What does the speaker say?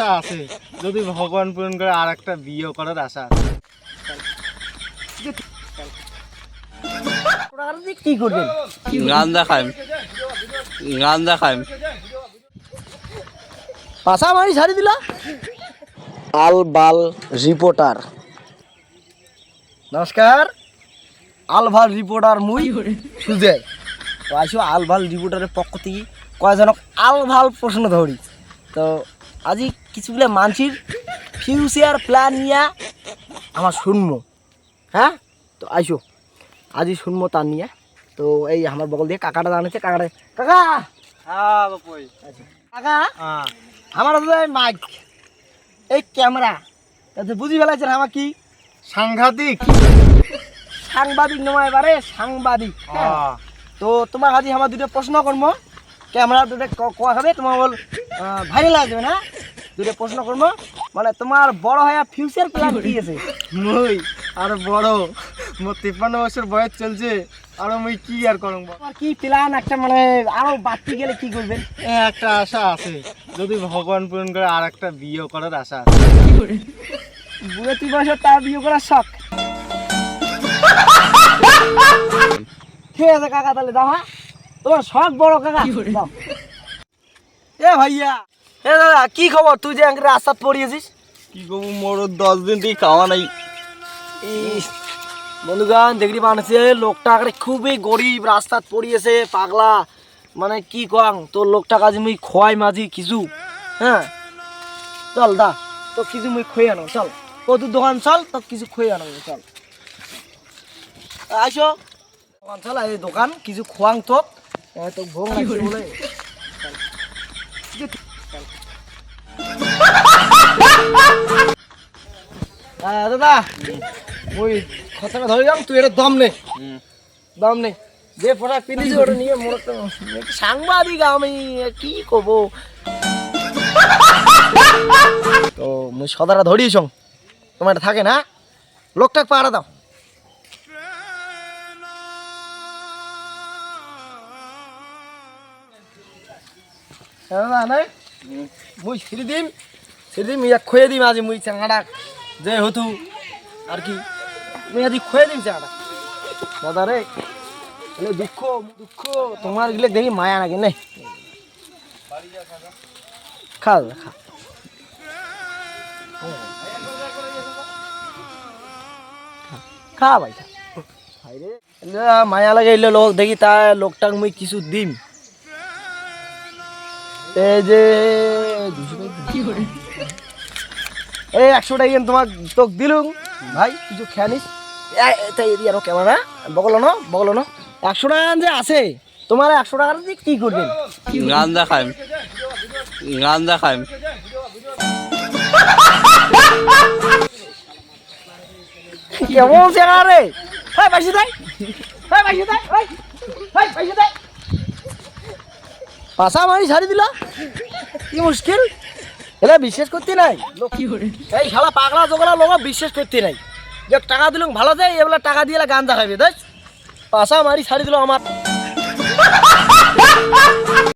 আশা আছে। যদি ভগবান পূরণ করে আর একটা বিয়ে করার আশা আছে। কি করবেন? গান দেখাইম গান দেখাইম পাশা মারি ছাড়ি দিলা? আল বাল রিপোর্টার। নমস্কার। আলভাল রিপোর্টার মুই সুজয়। তো আসো আলভাল রিপোর্টারের পক্ষ থেকে কয়জনক আলভাল প্রশ্ন ধরি। তো আজি কিছুগুলো মানসির ফিউচার প্ল্যান নিয়ে আমার শুনব হ্যাঁ তো আইসো আজি শুনব তার নিয়ে। তো এই আমার বগল দিয়ে কাকাটা জানাচ্ছে কাকাটা। কাকা! হ্যাঁ কাকা! হ্যাঁ। আমার মাইক এই ক্যামেরা তাতে বুঝি ফেলাইছেন আমার কি? সাংঘাতিক। সাংবাদিক নয় এবারে সাংবাদিক। হ্যাঁ। তো তোমার হাজি আমার দুটো প্রশ্ন করব ক্যামেরা দুটো কোয়া খাবে তোমার বল ভাইরাল হয়ে যাবে না। দুটো প্রশ্ন করব। মানে তোমার বড় হয়ে ফিউচার প্ল্যান কি আছে? মুই আর বড় মোর তিপ্পান্ন বছর বয়স চলছে আর মুই কি আর করব তোমার কি প্ল্যান একটা মানে আরও বাড়তে গেলে কি করবেন একটা আশা আছে। যদি ভগবান পূরণ করে আর একটা বিয়ে করার আশা আছে। বুড়ো তিন বছর তার বিয়ে করার শখ। ঠিক আছে কাকা তাহলে দাও হ্যাঁ? তোমার শখ বড় কাকা? দাও। এ ভাইয়া। এ দাদা কি খবর? তুই যে আঙ্কের রাস্তা পড়িয়েছিস? কি করব মোর দশ দিন থেকে খাওয়া নাই। বন্ধুগান দেখলি মানুষে লোকটা আগে খুবই গরিব রাস্তাত পড়িয়েছে পাগলা। মানে কি কং তোর লোকটা কাজ মুই খোয়াই মাঝি কিছু হ্যাঁ? চল দা তো কিছু মুই খোয়ে আনো চল। কত দোকান চল তো কিছু খোয়ে আনো চল। আইসো। দোকান চল এই দোকান কিছু খোয়াং তো তো ভোগ বলে। দাদা, ওই কথাটা ধরে যাম তুই এটা দম নে। দম নে। যে পোশাক পিন্ধিছি ওটা নিয়ে মোর সাংবাদিক আমি কি করব? তো মুই সদাটা ধরিয়েছ তোমার থাকে না? লোকটাক পাহারা দাও। হ্যাঁ, দাদা মুই ছিড়ি দিম ছিড়ি দিম ইয়া খুঁয়ে দিম আজি মুই চাঙাটা যে হতু আর কি। মুই আজি খুঁয়ে দিম চাঙাটা দাদা রে দুঃখ দুঃখ। তোমার গিলে দেখি মায়া নাকি নে। খা দাদা, খা। খা, ভাই খা। মায়া লাগে লোক দেখি তা লোকটাক মুই কিছু দিম। এই যে। এই একশো টাকা তোমার তোকে দিলুম। ভাই কিছু খেয়া নিস। তাই এদিকে আরও ক্যামেরা। বগলো না বগলো না একশো টাকা যে আছে। তোমার একশো টাকার দিয়ে কি করবেন গান দেখাইম গান দেখাইম কেমন চেনা রে? হ্যাঁ পাইছে তাই হ্যাঁ পাইছে তাই হ্যাঁ পাইছে তাই পাশা মারি ছাড়ি দিলা? কি মুশকিল? এলা বিশ্বাস করতে নাই? এই শালা পাগলা জোগলা লোক বিশ্বাস করতে নাই। যে টাকা দিলুম ভালো দেয় এবার টাকা দিয়ে গান দেখাবে দেখ। পাশা মারি ছাড়ি দিল আমার।